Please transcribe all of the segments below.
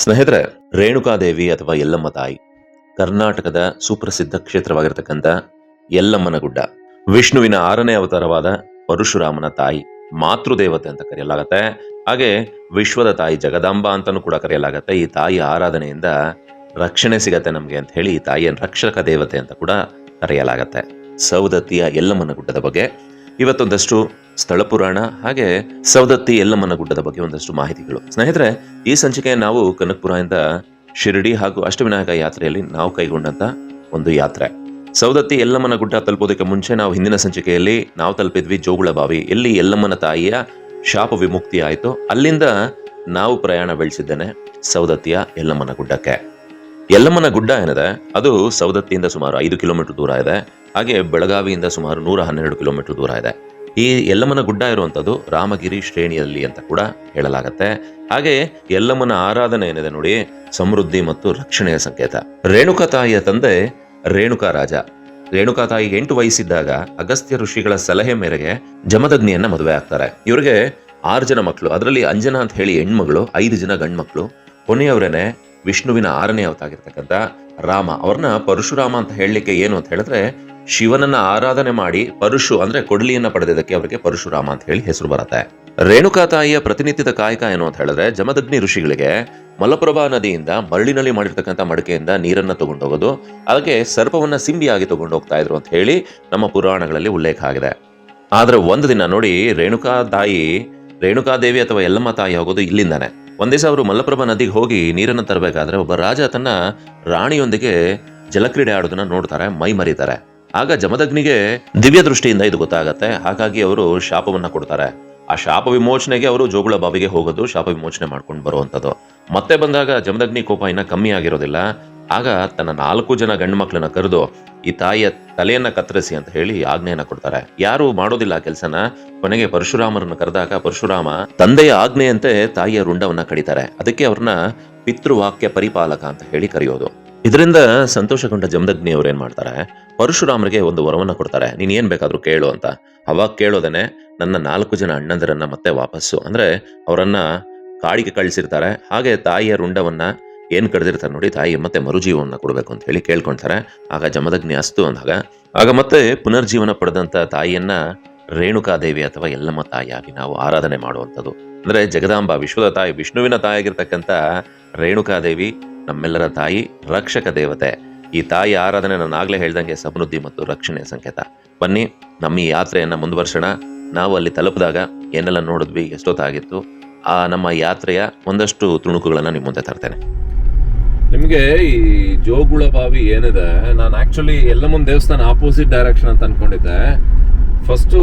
ಸ್ನೇಹಿತರೆ, ರೇಣುಕಾದೇವಿ ಅಥವಾ ಯಲ್ಲಮ್ಮ ತಾಯಿ, ಕರ್ನಾಟಕದ ಸುಪ್ರಸಿದ್ಧ ಕ್ಷೇತ್ರವಾಗಿರ್ತಕ್ಕಂಥ ಯಲ್ಲಮ್ಮನ ಗುಡ್ಡ, ವಿಷ್ಣುವಿನ ಆರನೇ ಅವತಾರವಾದ ಪರಶುರಾಮನ ತಾಯಿ ಮಾತೃದೇವತೆ ಅಂತ ಕರೆಯಲಾಗತ್ತೆ. ಹಾಗೆ ವಿಶ್ವದ ತಾಯಿ ಜಗದಾಂಬ ಅಂತಲೂ ಕೂಡ ಕರೆಯಲಾಗತ್ತೆ. ಈ ತಾಯಿ ಆರಾಧನೆಯಿಂದ ರಕ್ಷಣೆ ಸಿಗತ್ತೆ ನಮಗೆ ಅಂತ ಹೇಳಿ ಈ ತಾಯಿಯ ರಕ್ಷಕ ದೇವತೆ ಅಂತ ಕೂಡ ಕರೆಯಲಾಗತ್ತೆ. ಸೌದತ್ತಿಯ ಯಲ್ಲಮ್ಮನ ಗುಡ್ಡದ ಬಗ್ಗೆ ಇವತ್ತೊಂದಷ್ಟು ಸ್ಥಳ ಪುರಾಣ ಹಾಗೆ ಸವದತ್ತಿ ಯಲ್ಲಮ್ಮನ ಗುಡ್ಡದ ಬಗ್ಗೆ ಒಂದಷ್ಟು ಮಾಹಿತಿಗಳು. ಸ್ನೇಹಿತರೆ, ಈ ಸಂಚಿಕೆ ನಾವು ಕನಕಪುರದಿಂದ ಶಿರಡಿ ಹಾಗೂ ಅಷ್ಟವಿನಾಯಕ ಯಾತ್ರೆಯಲ್ಲಿ ನಾವು ಕೈಗೊಂಡಂತ ಒಂದು ಯಾತ್ರೆ. ಸೌದತ್ತಿ ಯಲ್ಲಮ್ಮನ ಗುಡ್ಡ ತಲುಪೋದಕ್ಕೆ ಮುಂಚೆ ನಾವು ಹಿಂದಿನ ಸಂಚಿಕೆಯಲ್ಲಿ ನಾವು ತಲುಪಿದ್ವಿ ಜೋಗುಳ ಬಾವಿ ಎಲ್ಲಿ ಯಲ್ಲಮ್ಮನ ತಾಯಿಯ ಶಾಪ ವಿಮುಕ್ತಿ ಆಯಿತು, ಅಲ್ಲಿಂದ ನಾವು ಪ್ರಯಾಣ ಬೆಳೆಸಿದ್ದೇನೆ ಸೌದತ್ತಿಯ ಯಲ್ಲಮ್ಮನ ಗುಡ್ಡಕ್ಕೆ. ಯಲ್ಲಮ್ಮನ ಗುಡ್ಡ ಏನಿದೆ, ಅದು ಸೌದತ್ತಿಯಿಂದ ಸುಮಾರು ಐದು ಕಿಲೋಮೀಟರ್ ದೂರ ಇದೆ. ಹಾಗೆ ಬೆಳಗಾವಿಯಿಂದ ಸುಮಾರು ನೂರ ಹನ್ನೆರಡು ಕಿಲೋಮೀಟರ್ ದೂರ ಇದೆ. ಈ ಯಲ್ಲಮ್ಮನ ಗುಡ್ಡ ಇರುವಂಥದ್ದು ರಾಮಗಿರಿ ಶ್ರೇಣಿಯಲ್ಲಿ ಅಂತ ಕೂಡ ಹೇಳಲಾಗತ್ತೆ. ಹಾಗೆ ಯಲ್ಲಮ್ಮನ ಆರಾಧನೆ ಏನಿದೆ ನೋಡಿ, ಸಮೃದ್ಧಿ ಮತ್ತು ರಕ್ಷಣೆಯ ಸಂಕೇತ. ರೇಣುಕಾ ತಾಯಿಯ ತಂದೆ ರೇಣುಕಾ ರಾಜ. ರೇಣುಕಾ ತಾಯಿ ಎಂಟು ವಯಸ್ಸಿದ್ದಾಗ ಅಗಸ್ತ್ಯ ಋಷಿಗಳ ಸಲಹೆ ಮೇರೆಗೆ ಜಮದಗ್ನಿಯನ್ನ ಮದುವೆ ಆಗ್ತಾರೆ. ಇವರಿಗೆ ಆರು ಜನ ಮಕ್ಕಳು ಅದರಲ್ಲಿ ಅಂಜನಾ ಅಂತ ಹೇಳಿ ಹೆಣ್ಮಗಳು, ಐದು ಜನ ಗಂಡ್ಮಕ್ಳು. ಕೊನೆಯವರೇನೆ ವಿಷ್ಣುವಿನ ಆರನೇ ಅವತಾಗಿರ್ತಕ್ಕಂಥ ರಾಮ. ಅವ್ರನ್ನ ಪರಶುರಾಮ ಅಂತ ಹೇಳಲಿಕ್ಕೆ ಏನು ಅಂತ ಹೇಳಿದ್ರೆ ಶಿವನನ್ನ ಆರಾಧನೆ ಮಾಡಿ ಪರಶು, ಅಂದ್ರೆ ಕೊಡಲಿಯನ್ನ ಪಡೆದಿದ್ದಕ್ಕೆ ಅವರಿಗೆ ಪರಶುರಾಮ ಅಂತ ಹೇಳಿ ಹೆಸರು ಬರುತ್ತೆ. ರೇಣುಕಾ ತಾಯಿಯ ಪ್ರತಿನಿತ್ಯದ ಕಾಯಕ ಏನು ಅಂತ ಹೇಳಿದ್ರೆ, ಜಮದಗ್ನಿ ಋಷಿಗಳಿಗೆ ಮಲಪ್ರಭಾ ನದಿಯಿಂದ ಮರಳಿನಲ್ಲಿ ಮಾಡಿರ್ತಕ್ಕಂಥ ಮಡಿಕೆಯಿಂದ ನೀರನ್ನ ತಗೊಂಡೋಗೋದು ಅದಕ್ಕೆ ಸರ್ಪವನ್ನ ಸಿಂಬಿಯಾಗಿ ತಗೊಂಡು ಹೋಗ್ತಾ ಇದ್ರು ಅಂತ ಹೇಳಿ ನಮ್ಮ ಪುರಾಣಗಳಲ್ಲಿ ಉಲ್ಲೇಖ ಆಗಿದೆ. ಆದ್ರೆ ಒಂದು ದಿನ ನೋಡಿ ರೇಣುಕಾ ತಾಯಿ ರೇಣುಕಾದೇವಿ ಅಥವಾ ಯಲ್ಲಮ್ಮ ತಾಯಿ ಹೋಗೋದು ಇಲ್ಲಿಂದಾನೆ. ಒಂದ್ ಅವರು ಮಲ್ಲಪ್ರಭಾ ನದಿಗೆ ಹೋಗಿ ನೀರನ್ನು ತರಬೇಕಾದ್ರೆ ಒಬ್ಬ ರಾಜ ತನ್ನ ರಾಣಿಯೊಂದಿಗೆ ಜಲಕ್ರೀಡೆ ಆಡೋದನ್ನ ನೋಡ್ತಾರೆ ಮೈ ಮರೀತಾರೆ ಆಗ ಜಮದಗ್ನಿಗೆ ದಿವ್ಯ ದೃಷ್ಟಿಯಿಂದ ಇದು ಗೊತ್ತಾಗತ್ತೆ. ಹಾಗಾಗಿ ಅವರು ಶಾಪವನ್ನ ಕೊಡ್ತಾರೆ. ಆ ಶಾಪ ವಿಮೋಚನೆಗೆ ಅವರು ಜೋಗುಳ ಬಾವಿಗೆ ಹೋಗೋದು, ಶಾಪ ವಿಮೋಚನೆ ಮಾಡ್ಕೊಂಡು ಬರುವಂಥದ್ದು. ಮತ್ತೆ ಬಂದಾಗ ಜಮದಗ್ನಿ ಕೋಪ ಇನ್ನ ಕಮ್ಮಿ ಆಗಿರೋದಿಲ್ಲ. ಆಗ ತನ್ನ ನಾಲ್ಕು ಜನ ಗಂಡು ಮಕ್ಕಳನ್ನ ಕರೆದು, ಈ ತಾಯಿಯ ತಲೆಯನ್ನ ಕತ್ತರಿಸಿ ಅಂತ ಹೇಳಿ ಆಜ್ಞೆಯನ್ನ ಕೊಡ್ತಾರೆ. ಯಾರು ಮಾಡೋದಿಲ್ಲ ಕೆಲಸನ. ಕೊನೆಗೆ ಪರಶುರಾಮರನ್ನ ಕರೆದಾಗ ಪರಶುರಾಮ ತಂದೆಯ ಆಜ್ಞೆಯಂತೆ ತಾಯಿಯ ರುಂಡವನ್ನ ಕಡಿತಾರೆ. ಅದಕ್ಕೆ ಅವ್ರನ್ನ ಪಿತೃವಾಕ್ಯ ಪರಿಪಾಲಕ ಅಂತ ಹೇಳಿ ಕರೆಯೋದು. ಇದರಿಂದ ಸಂತೋಷಗೊಂಡ ಜಮದಗ್ನಿ ಅವ್ರು ಏನ್ ಮಾಡ್ತಾರೆ? ಪರಶುರಾಮರಿಗೆ ಒಂದು ವರವನ್ನು ಕೊಡ್ತಾರೆ. ನೀನ್ ಏನ್ ಬೇಕಾದ್ರೂ ಕೇಳು ಅಂತ. ಅವಾಗ ಕೇಳೋದೇನೆ ನನ್ನ ನಾಲ್ಕು ಜನ ಅಣ್ಣಂದರನ್ನ ಮತ್ತೆ ವಾಪಸ್ಸು. ಅಂದ್ರೆ ಅವರನ್ನ ಕಾಡಿಗೆ ಕಳಿಸಿರ್ತಾರೆ. ಹಾಗೆ ತಾಯಿಯ ರುಂಡವನ್ನ ಏನ್ ಕಡ್ದಿರ್ತಾರೆ ನೋಡಿ, ತಾಯಿ ಮತ್ತೆ ಮರುಜೀವವನ್ನ ಕೊಡಬೇಕು ಅಂತ ಹೇಳಿ ಕೇಳ್ಕೊಂತಾರೆ. ಆಗ ಜಮದಗ್ನಿ ಅಸ್ತು ಅಂದಾಗ, ಆಗ ಮತ್ತೆ ಪುನರ್ಜೀವನ ಪಡೆದಂತ ತಾಯಿಯನ್ನ ರೇಣುಕಾದೇವಿ ಅಥವಾ ಎಲ್ಲಮ್ಮ ತಾಯಿಯಾಗಿ ನಾವು ಆರಾಧನೆ ಮಾಡುವಂಥದ್ದು. ಅಂದ್ರೆ ಜಗದಾಂಬ ವಿಶ್ವದ ತಾಯಿ, ವಿಷ್ಣುವಿನ ತಾಯಿಯಾಗಿರ್ತಕ್ಕಂಥ ರೇಣುಕಾದೇವಿ ನಮ್ಮೆಲ್ಲರ ತಾಯಿ, ರಕ್ಷಕ ದೇವತೆ. ಈ ತಾಯಿ ಆರಾಧನೆ ನಾನು ಆಗ್ಲೇ ಹೇಳ್ದಂಗೆ ಸಮೃದ್ಧಿ ಮತ್ತು ರಕ್ಷಣೆಯ ಸಂಕೇತ. ಬನ್ನಿ, ನಮ್ಮ ಈ ಯಾತ್ರೆಯನ್ನು ಮುಂದುವರ್ಸೋಣ. ನಾವು ಅಲ್ಲಿ ತಲುಪಿದಾಗ ಏನೆಲ್ಲ ನೋಡಿದ್ವಿ, ಎಷ್ಟೊತ್ತಾಗಿತ್ತು, ಆ ನಮ್ಮ ಯಾತ್ರೆಯ ಒಂದಷ್ಟು ತುಣುಕುಗಳನ್ನು ನಿಮ್ಮ ಮುಂದೆ ತರ್ತೇನೆ. ನಿಮಗೆ ಈ ಜೋಗುಳ ಬಾವಿ ಏನಿದೆ, ನಾನು ಆಕ್ಚುಲಿ ಎಲ್ಲಮ್ಮನ ದೇವಸ್ಥಾನ ಆಪೋಸಿಟ್ ಡೈರೆಕ್ಷನ್ ಅಂತ ಅನ್ಕೊಂಡಿದ್ದೆ. ಫಸ್ಟ್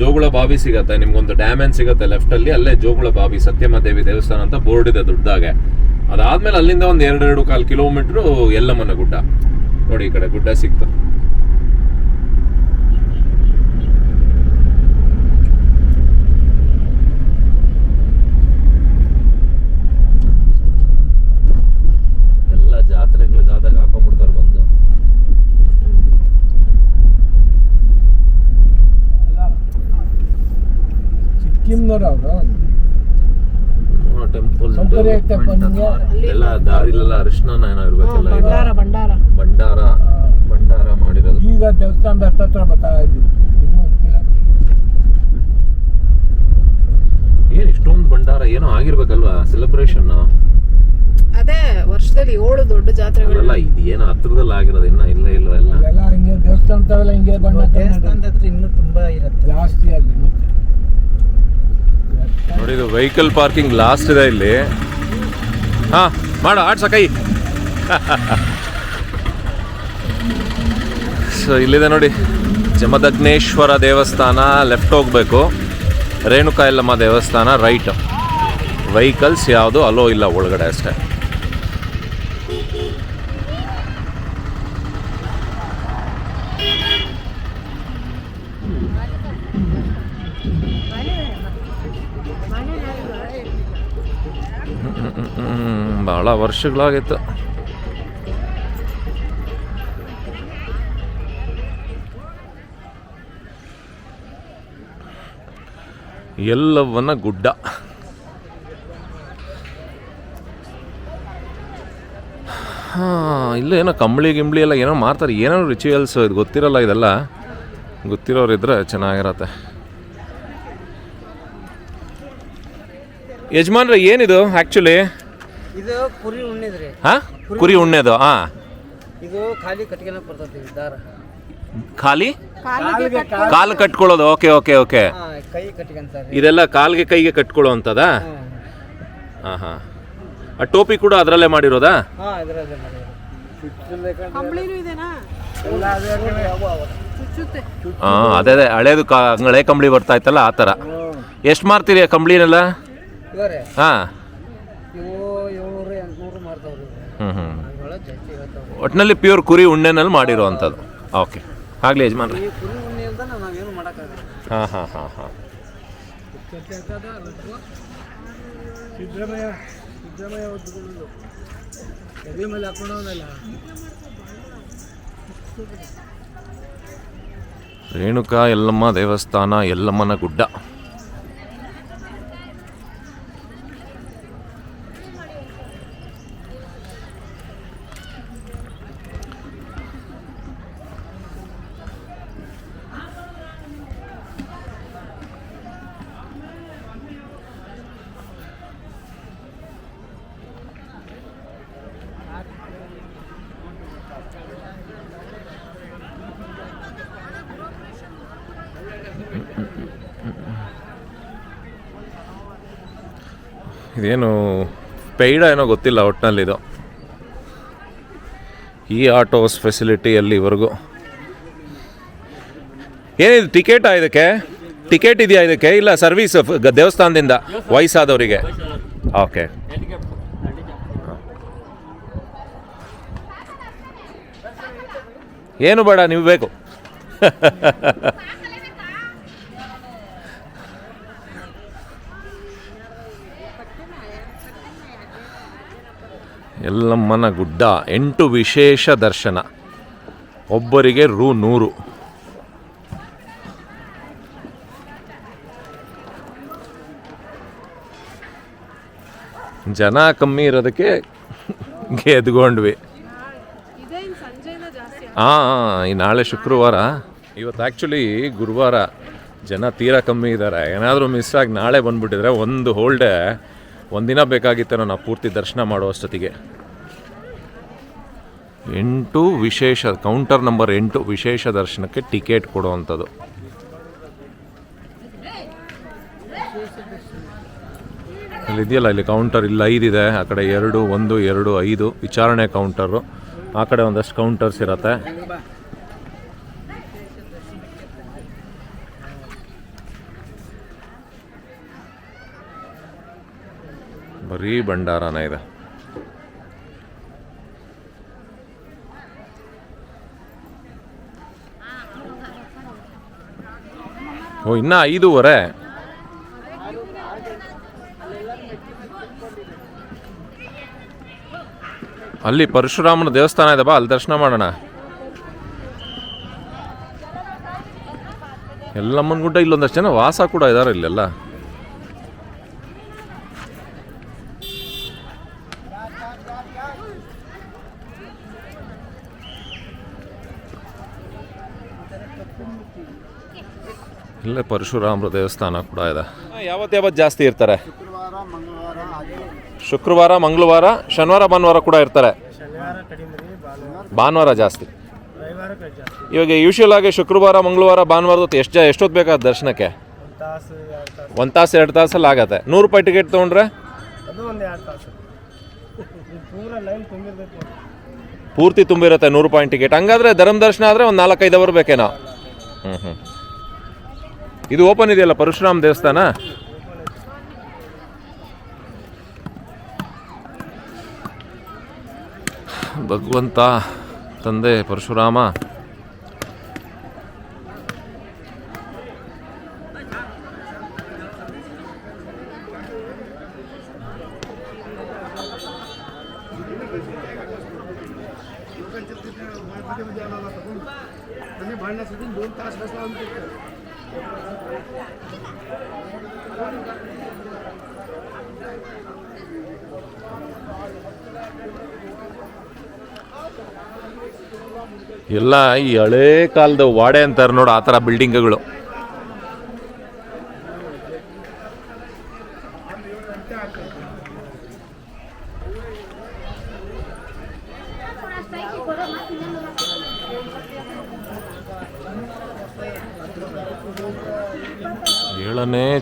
ಜೋಗುಳ ಬಾವಿ ಸಿಗತ್ತೆ, ನಿಮ್ಗೊಂದು ಡ್ಯಾಮ್ ಏನ್ ಸಿಗತ್ತೆ ಲೆಫ್ಟ್ ಅಲ್ಲಿ, ಅಲ್ಲೇ ಜೋಗುಳ ಬಾವಿ, ಸತ್ಯಮಾದೇವಿ ದೇವಸ್ಥಾನ ಅಂತ ಬೋರ್ಡ್ ಇದೆ ದೊಡ್ಡದಾಗೆ. ಅದಾದ್ಮೇಲೆ ಅಲ್ಲಿಂದ ಒಂದು ಎರಡೆರಡು ಕಾಲು ಕಿಲೋಮೀಟರ್ ಎಲ್ಲಮ್ಮನ ಗುಡ್ಡ. ನೋಡಿ ಈ ಕಡೆ ಗುಡ್ಡ ಸಿಕ್ತು. ಸಿಕ್ಕಿಂನವ್ರು ಅವರು ಟೆಂಪಲ್ ಎಲ್ಲ ದಾರಿಲೆಲ್ಲ ಅರಿಶಿನ ಏನೋ ಇರ್ಬೇಕಲ್ಲ ಇದು ಭಂಡಾರ ಭಂಡಾರ. ಭಂಡಾರ ಭಂಡಾರ ಮಾಡಿರೋದು. ಈಗ ದೇವಸ್ಥಾನದ ಹತ್ತತ್ರ ಬರ್ತಾ ಇದ್ವಿ. ಏನು ಇಷ್ಟೊಂದು ಭಂಡಾರ ಏನೋ ಆಗಿರ್ಬೇಕಲ್ವಾ ಸೆಲೆಬ್ರೇಷನ್ ಅದೇ ವರ್ಷದಲ್ಲಿ ಏಳು ದೊಡ್ಡ ಜಾತ್ರೆಗಳು. ಅಲ್ಲ ಇದು ಏನು ಹತ್ರದಲ್ಲಿ ಆಗಿರೋದು ಇನ್ನ ಇಲ್ಲ ಇಲ್ಲ ಎಲ್ಲ ಹಿಂಗೆ ದೇವಸ್ಥಾನದವೆಲ್ಲ ಹಿಂಗೆ ಬಣ್ಣ ದೇವಸ್ಥಾನದ ಹತ್ರ ಇನ್ನೂ ತುಂಬಾ ಇರುತ್ತೆ. ಜಾಸ್ತಿ ಆಗಿ ಮತ್ತೆ. ನೋಡಿ, ಇದು ವೆಹಿಕಲ್ ಪಾರ್ಕಿಂಗ್ ಲಾಸ್ಟ್ ಇದೆ ಇಲ್ಲಿ. ಹಾ, ಮಾಡ, ಆಡ್ಸ ಕೈ. ಸೊ ಇಲ್ಲಿದೆ ನೋಡಿ, ಜಮದಗ್ನೇಶ್ವರ ದೇವಸ್ಥಾನ ಲೆಫ್ಟ್ ಹೋಗ್ಬೇಕು. ರೇಣುಕಾಯಲ್ಲಮ್ಮ ದೇವಸ್ಥಾನ ರೈಟ್ ವೆಹಿಕಲ್ಸ್ ಯಾವುದು ಅಲೋ ಇಲ್ಲ, ಒಳಗಡೆ ಅಷ್ಟೇ. ಬಹಳ ವರ್ಷಗಳಾಗಿತ್ತು. ಎಲ್ಲವನ್ನ ಗುಡ್ಡ. ಹಾಂ, ಇಲ್ಲ ಏನೋ ಕಂಬಳಿ ಗಿಂಬಳಿ ಎಲ್ಲ ಏನೋ ಮಾಡ್ತಾರೆ ಏನೋ ರಿಚುವಲ್ಸ್ ಇದು ಗೊತ್ತಿರಲ್ಲ ಇದೆಲ್ಲ. ಗೊತ್ತಿರೋರು ಇದ್ರೆ ಚೆನ್ನಾಗಿರತ್ತೆ. ಯಜಮಾನ್ರೆ, ಏನಿದು ಆ್ಯಕ್ಚುಲಿ ಇದು ಕುರಿ ಉಣ್ಣಿದ್ರಿ. ಹಾಂ? ಕುರಿ ಉಣ್ಣೆದು ಹಾಂ ಇದು ಖಾಲಿ ಕಟ್ಗೆನ ಬರ್ತೈತಿ ದಾರ. ಖಾಲಿ? ಕಾಲಿಗೆ ಕಾಲು ಕಟ್ಕೊಳ್ಳೋದು ಓಕೆ ಓಕೆ ಓಕೆ. ಹಾ ಕೈ ಕಟ್ಕೊಂತಾರೆ ಇದೆಲ್ಲ ಕಾಲ್ಗೆ ಕೈಗೆ ಕಟ್ಕೊಳ್ಳೋ ಅಂತದಾ ಹಾಂ ಹಾಂ. ಆ ಟೋಪಿ ಕೂಡ ಅದರಲ್ಲೇ ಮಾಡಿರೋದಾ? ಹಾ ಇದ್ರಲ್ಲೇ ಮಾಡಿದ್ರು ಕಂಬಳಿನೂ ಇದೆನಾ? ಚುಚ್ಚುತ್ತೆ. ಹಾಂ ಅದೇ ಅದೇ ಹಳೇದು ಕಾ ಹಳೆ ಕಂಬಳಿ ಬರ್ತಾ ಇತ್ತಲ್ಲ ಆ ಥರ ಎಷ್ಟು ಮಾರ್ತೀರಿ ಆ ಕಂಬಳಿನೆಲ್ಲ? ಇವರೇ. ಹಾಂ. ಇವು ಹ್ಞೂ ಹ್ಞೂ ಒಟ್ಟಿನಲ್ಲಿ ಪ್ಯೂರ್ ಕುರಿ ಉಣ್ಣೆನಲ್ಲಿ ಮಾಡಿರುವಂಥದ್ದು. ಓಕೆ ಆಗಲಿ ಯಜಮಾನ್ರಿ. ಹಾಂ ಹಾಂ ಹಾಂ ಹಾಂ. ಸಿದ್ದರಾಮಯ್ಯ ಸಿದ್ದರಾಮಯ್ಯ ಒದ್ದುಕೊಳ್ಳೋದು ಎದೆ ಮೇಲೆ ಹಾಕೊಂಡವನಲ್ಲ. ರೇಣುಕಾ ಯಲ್ಲಮ್ಮ ದೇವಸ್ಥಾನ ಯಲ್ಲಮ್ಮನ ಗುಡ್ಡ. ಇದೇನು ಪೇಯ್ಡ ಏನೋ ಗೊತ್ತಿಲ್ಲ ಒಟ್ಟಿನಲ್ಲಿ ಇದು. ಈ ಆಟೋಸ್ ಫೆಸಿಲಿಟಿ ಅಲ್ಲಿವರೆಗೂ ಏನಿದು, ಟಿಕೆಟಾ ಇದಕ್ಕೆ? ಟಿಕೆಟ್ ಇದೆಯಾ ಇದಕ್ಕೆ? ಇಲ್ಲ, ಸರ್ವಿಸ್ ದೇವಸ್ಥಾನದಿಂದ ವಯಸ್ಸಾದವರಿಗೆ. ಓಕೆ. ಏನು ಬೇಡ ನೀವು ಬೇಕು. ಯಲ್ಲಮ್ಮನ ಗುಡ್ಡ, ಎಂಟು ವಿಶೇಷ ದರ್ಶನ. ಒಬ್ಬರಿಗೆ ರು ನೂರು. ಜನ ಕಮ್ಮಿ ಇರೋದಕ್ಕೆ ಗೆದ್ಕೊಂಡ್ವಿ ಹಾಂ ಈ ನಾಳೆ ಶುಕ್ರವಾರ, ಇವತ್ತು ಆ್ಯಕ್ಚುಲಿ ಗುರುವಾರ ಜನ ತೀರಾ ಕಮ್ಮಿ ಇದ್ದಾರೆ ಏನಾದರೂ ಮಿಸ್ ಆಗಿ ನಾಳೆ ಬಂದುಬಿಟ್ಟಿದ್ರೆ ಒಂದು ಹೋಲ್ಡೇ ಒಂದಿನ ಬೇಕಾಗಿತ್ತೇನೋ ನಾವು ಪೂರ್ತಿ ದರ್ಶನ ಮಾಡೋ ಅಷ್ಟೊತ್ತಿಗೆ. ಎಂಟು ವಿಶೇಷ ಕೌಂಟರ್ ನಂಬರ್ ಎಂಟು ವಿಶೇಷ ದರ್ಶನಕ್ಕೆ ಟಿಕೆಟ್ ಕೊಡುವಂಥದ್ದು. ಇಲ್ಲಿ ಇದೆಯಲ್ಲ ಇಲ್ಲಿ ಕೌಂಟರ್ ಇಲ್ಲಿ ಐದಿದೆ ಆ ಕಡೆ ಎರಡು, ಒಂದು, ಎರಡು, ಐದು, ವಿಚಾರಣೆ ಕೌಂಟರು ಆ ಕಡೆ ಒಂದಷ್ಟು ಕೌಂಟರ್ಸ್ ಇರತ್ತೆ. ಬರೀ ಭಂಡಾರನೇ ಇದೆ. ಓ, ಇನ್ನ ಐದೂವರೆ. ಅಲ್ಲಿ ಪರಶುರಾಮನ ದೇವಸ್ಥಾನ ಇದೆ ಬಾ, ಅಲ್ಲಿ ದರ್ಶನ ಮಾಡೋಣ. ಎಲ್ಲಮ್ಮನ ಗುಡ್ಡ ಇಲ್ಲೊಂದಷ್ಟು ಜನ ವಾಸ ಕೂಡ ಇದ್ದಾರೆ ಇಲ್ಲೆಲ್ಲ. ಇಲ್ಲೇ ಪರಶುರಾಮರ ದೇವಸ್ಥಾನ ಕೂಡ ಇದೆ. ಯಾವತ್ತು ಯಾವತ್ತು ಜಾಸ್ತಿ ಇರ್ತಾರೆ? ಶುಕ್ರವಾರ ಮಂಗಳವಾರ ಶನಿವಾರ ಭಾನುವಾರ ಕೂಡ ಇರ್ತಾರೆ. ಭಾನುವಾರ ಜಾಸ್ತಿ. ಇವಾಗ ಯೂಶುವಲ್ ಆಗಿ ಶುಕ್ರವಾರ ಮಂಗಳವಾರ ಭಾನುವಾರದ ಹೊತ್ತು ಎಷ್ಟು ಎಷ್ಟೊತ್ತು ಬೇಕಾದ ದರ್ಶನಕ್ಕೆ? ಒಂದು ತಾಸು ಎರಡು ತಾಸಲ್ಲಿ ಆಗತ್ತೆ. ನೂರು ರೂಪಾಯಿ ಟಿಕೆಟ್ ತೊಗೊಂಡ್ರೆ? ಪೂರ್ತಿ ತುಂಬಿರುತ್ತೆ ನೂರು ಪಾಯಿಂಟ್ ಟಿಕೆಟ್ ಹಂಗಾದ್ರೆ ಧರ್ಮ ದರ್ಶನ ಆದರೆ ಒಂದು ನಾಲ್ಕೈದು ಅವರ್ ಬೇಕೇನೋ? ಇದು ಓಪನ್ ಇದೆಯಲ್ಲ ಪರಶುರಾಮ್ ದೇವಸ್ಥಾನ? ಭಗವಂತ, ತಂದೆ ಪರಶುರಾಮ. दोन तास बसला ಎಲ್ಲ ಈ ಹಳೇ ಕಾಲದ ವಾಡೆ ಅಂತಾರೆ ನೋಡು ಆ ಥರ ಬಿಲ್ಡಿಂಗ್ಗಳು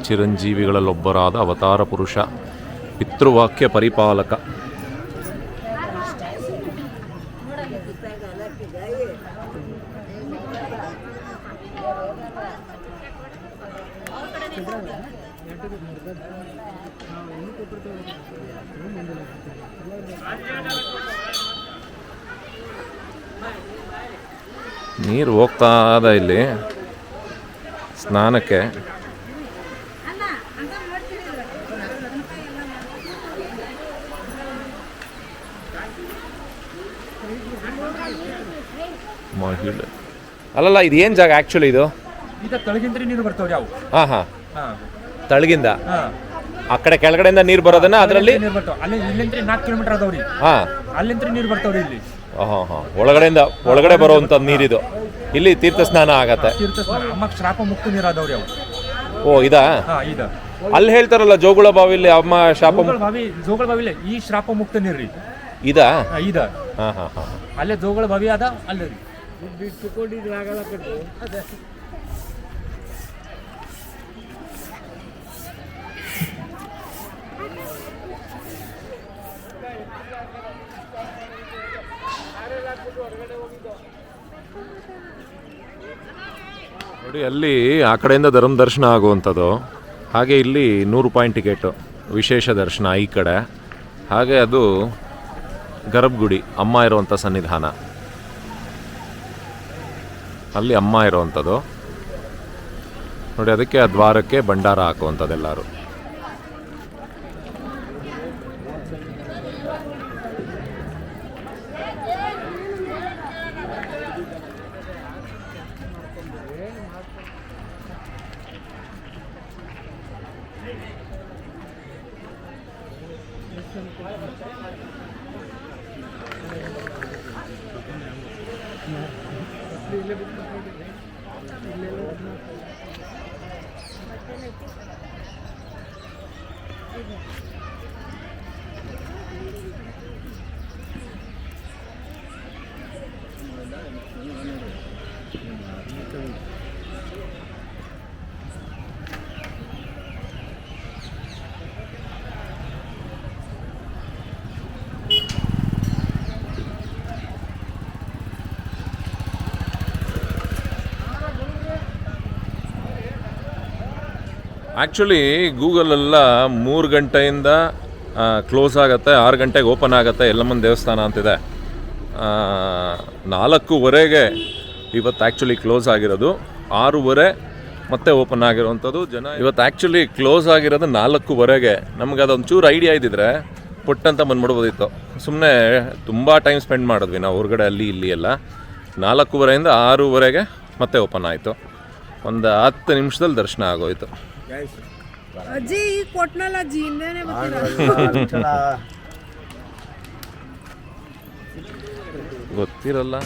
ಚಿರಂಜೀವಿಗಳಲ್ಲೊಬ್ಬರಾದ ಅವತಾರ ಪುರುಷ ಪಿತೃವಾಕ್ಯ ಪರಿಪಾಲಕ. ನೀರು ಹೋಗ್ತಾ ಇದೆ ಇಲ್ಲಿ. ಸ್ನಾನಕ್ಕೆ ಮಹಿಳೆ ಅಲ್ಲಲ್ಲ ಇದು ಏನು ಜಾಗ ಆ್ಯಕ್ಚುಲಿ ಇದು? ಇದು ತಳಗಿಂದ್ರೆ ನೀರು ಬರ್ತಾವ್ರಿ ಅವು ಹಾಂ ಹಾಂ. ಹಾ. ತಳಗಿಂದ? ಹಾ. ಆ ಕಡೆ ಕೆಳಗಡೆಯಿಂದ ನೀರು ಬರೋದನ್ನ ಅದರಲ್ಲಿ? ನೀರು ಬರ್ತಾವ. ಅಲ್ಲಿ ಇಲ್ಲಿಂದ್ರೆ ನಾಲ್ಕು ಕಿಲೋಮೀಟರ್ ಅದಾವ್ರಿ ಹಾಂ. ಅಲ್ಲಿಂದ್ರೆ ನೀರು ಬರ್ತಾವ್ರಿ ಇಲ್ಲಿ. ಹಾಂ ಹಾಂ ಒಳಗಡೆಯಿಂದ ಒಳಗಡೆ ಬರುವಂಥ ನೀರಿದು. ಇಲ್ಲಿ ತೀರ್ಥ ಸ್ನಾನ ಆಗತ್ತೆ. ತೀರ್ಥ ಸ್ನಾನ ಅಮ್ಮ ಶ್ರಾಪ ಮುಕ್ತ ನೀರು ಅದಾವ್ರಿ ಅವು. ಓ ಇದಾ? ಹಾ ಇದ. ಅಲ್ಲಿ ಹೇಳ್ತಾರಲ್ಲ ಜೋಗುಳ ಬಾವಿಲಿ ಅಮ್ಮ ಶಾಪ ಜೋಗಳ ಬಾವಿ ಜೋಗಳ ಬಾವಿಲೆ ಈ ಶ್ರಾಪ ಮುಕ್ತ ನೀರು ರೀ ಇದಾ ಇದ. ಹಾಂ ಹಾಂ ಹಾಂ. ಅಲ್ಲೇ ಜೋಗಳ ಬಾವಿ ಅದ ಅಲ್ಲೇ ರೀ. ಬಿಟ್ಟುಕೊಂಡಿದ್ರೆ ಆಗಲ್ಲ ಕಟ್ಟಿ ಅದೇ. ನೋಡಿ ಅಲ್ಲಿ ಆ ಕಡೆಯಿಂದ ಧರ್ಮ ದರ್ಶನ ಆಗುವಂಥದ್ದು. ಹಾಗೆ ಇಲ್ಲಿ ನೂರು ರೂಪಾಯಿ ಟಿಕೆಟು ವಿಶೇಷ ದರ್ಶನ ಈ ಕಡೆ. ಹಾಗೆ ಅದು ಗರ್ಭಗುಡಿ ಅಮ್ಮ ಇರುವಂಥ ಸನ್ನಿಧಾನ. ಅಲ್ಲಿ ಅಮ್ಮ ಇರೋವಂಥದ್ದು. ನೋಡಿ ಅದಕ್ಕೆ ಆ ದ್ವಾರಕ್ಕೆ ಭಂಡಾರ ಹಾಕುವಂಥದ್ದೆಲ್ಲರೂ Good night. ಆ್ಯಕ್ಚುಲಿ ಗೂಗಲೆಲ್ಲ ಮೂರು ಗಂಟೆಯಿಂದ ಕ್ಲೋಸ್ ಆಗುತ್ತೆ, ಆರು ಗಂಟೆಗೆ ಓಪನ್ ಆಗುತ್ತೆ ಎಲ್ಲಮ್ಮನ ದೇವಸ್ಥಾನ ಅಂತಿದೆ. ನಾಲ್ಕೂವರೆಗೆ ಇವತ್ತು ಆ್ಯಕ್ಚುಲಿ ಕ್ಲೋಸ್ ಆಗಿರೋದು. ಆರೂವರೆ ಮತ್ತೆ ಓಪನ್ ಆಗಿರೋವಂಥದ್ದು ಜನ. ಇವತ್ತು ಆ್ಯಕ್ಚುಲಿ ಕ್ಲೋಸ್ ಆಗಿರೋದು ನಾಲ್ಕೂವರೆಗೆ. ನಮ್ಗೆ ಅದೊಂಚೂರು ಐಡಿಯಾ ಇದ್ದಿದ್ರೆ ಪುಟ್ಟಂತ ಬಂದ್ಬಿಡ್ಬೋದಿತ್ತು. ಸುಮ್ಮನೆ ತುಂಬ ಟೈಮ್ ಸ್ಪೆಂಡ್ ಮಾಡಿದ್ವಿ ನಾವು ಹೊರಗಡೆ ಅಲ್ಲಿ ಇಲ್ಲಿ ಎಲ್ಲ. ನಾಲ್ಕೂವರೆಯಿಂದ ಆರೂವರೆಗೆ ಮತ್ತೆ ಓಪನ್ ಆಯಿತು. ಒಂದು ಹತ್ತು ನಿಮಿಷದಲ್ಲಿ ದರ್ಶನ ಆಗೋಯ್ತು. ಅಜ್ಜಿ ಈ ಕೊಟ್ನಲ್ಲ ಅಜ್ಜಿ ಇನ್ನೇನೆ ಗೊತ್ತಿರಲ್ಲ.